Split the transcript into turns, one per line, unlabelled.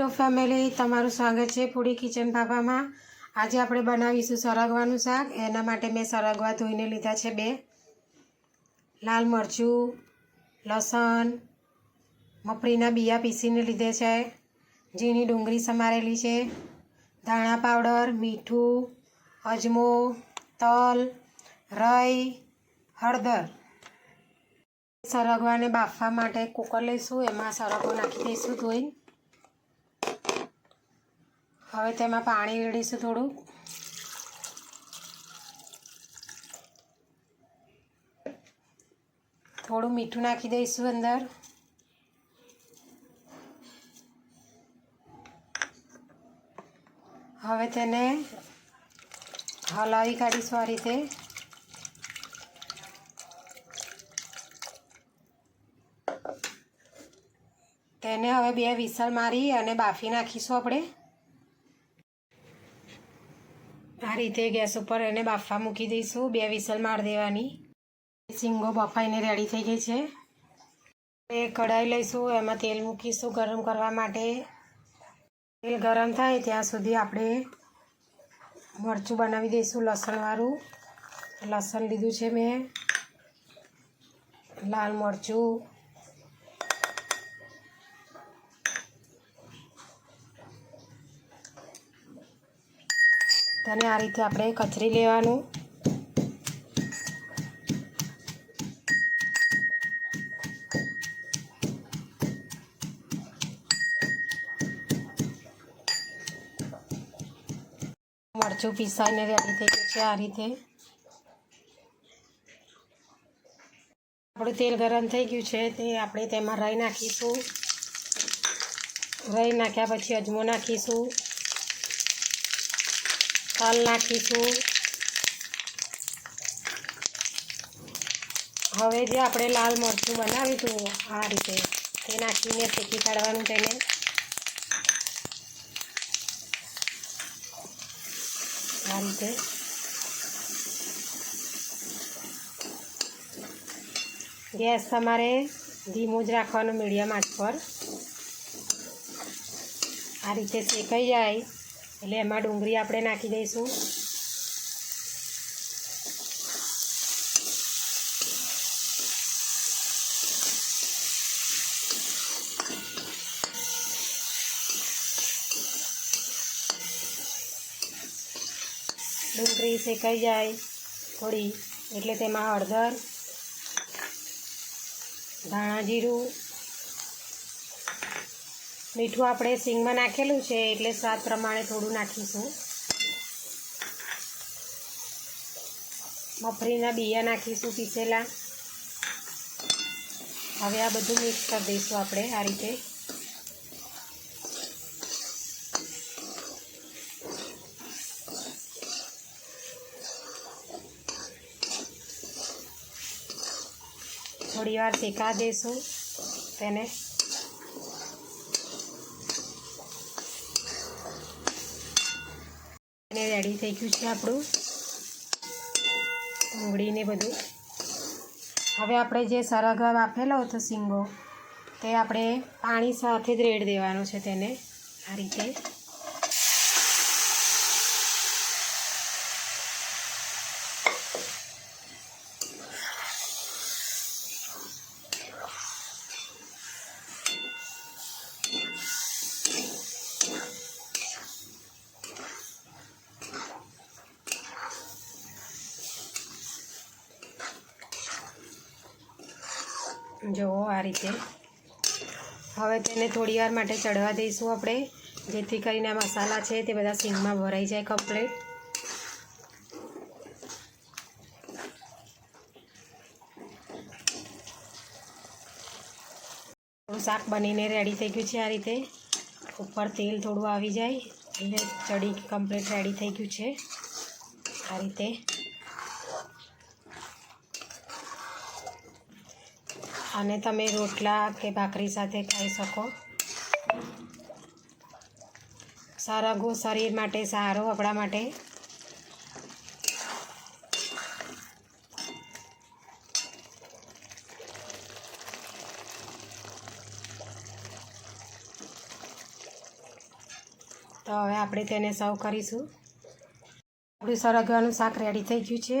તો ફેમિલી તમારું સ્વાગત છે ફૂડી કિચન ભાભામાં આજે આપણે બનાવીશું સરગવાનું શાક. એના માટે મેં સરગવા ધોઈને લીધા છે બે. લાલ મરચું, લસણ મફળીના બિયા પીસીને લીધે છે. ઝીણી ડુંગળી સમારેલી છે. ધાણા પાવડર, મીઠું, અજમો, તલ, રઈ, હળદર. સરગવાને બાફવા માટે કુકર લઈશું. એમાં સરગવો નાખી દઈશું ધોઈને. હવે તેમાં પાણી રેડીશું થોડું. થોડું મીઠું નાખી દઈશું અંદર. હવે તેને હલાવી કાઢીશું આ રીતે. તેને હવે બે વિસલ મારી અને બાફી નાખીશું આપણે. આ રીતે ગેસ ઉપર એને બાફવા મૂકી દઈશું, બે વિસલ માર દેવાની. સિંગો બફાઈને રેડી થઈ ગઈ છે. એ કઢાઈ લઈશું, એમાં તેલ મૂકીશું ગરમ કરવા માટે. તેલ ગરમ થાય ત્યાં સુધી આપણે મરચું બનાવી દઈશું લસણવાળું. લસણ લીધું છે મેં. લાલ મરચું. તેને આ રીતે આપણે કચરી લેવાનું. મરચું પીસાઈને રેડી થઈ ગયું છે આ રીતે. આપણું તેલ ગરમ થઈ ગયું છે તે આપણે તેમાં રાઈ નાખીશું. રાઈ નાખ્યા પછી અજમો નાખીશું. તલ નાખીશું. હવે જે આપણે લાલ મરચું બનાવ્યું હતું, આ રીતે તે નાખીને શેકી કાઢવાનું તેને. આ રીતે. ગેસ તમારે ધીમું જ રાખવાનું મીડિયમ આંચ પર. આ રીતે શેકાઈ જાય. એટલે એમાં ડુંગળી આપણે નાખી દઈશું. ડુંગળી શેકાઈ જાય થોડી, એટલે તેમાં હળદર, ધાણા જીરું મીઠું આપણે સિંગમાં નાખેલું છે એટલે સ્વાદ પ્રમાણે થોડું નાખીશું. મફરીના બિયા નાખીશું પીસેલા. હવે આ બધું મિક્સ કરી દઈશું આપણે આ રીતે. થોડી વાર શેકા દઈશું તેને. એને રેડી થઈ ગયું છે આપણું. ડુંગળીને બધું. હવે આપણે જે સરગવા બાફેલો હતો સિંગો, તે આપણે પાણી સાથે જ રેડ દેવાનો છે તેને. આ રીતે. જુઓ આ રીતે. હવે તેને થોડી વાર માટે ચડવા દઈશું આપણે, જેથી કરીને મસાલા છે તે બધા સિંગમાં ભરાઈ જાય કમ્પ્લીટ શાક બનીને રેડી થઈ ગયું છે આ રીતે. ઉપર તેલ થોડું આવી જાય એટલે ચડી કમ્પ્લીટ રેડી થઈ ગયું છે આ રીતે. અને તમે રોટલા કે ભાખરી સાથે ખાઈ શકો. સરગવો શરીર માટે સારો, આપણા માટે. તો હવે આપણે તેને સર્વ કરીશું. આપણું સરગવાનું શાક રેડી થઈ ગયું છે.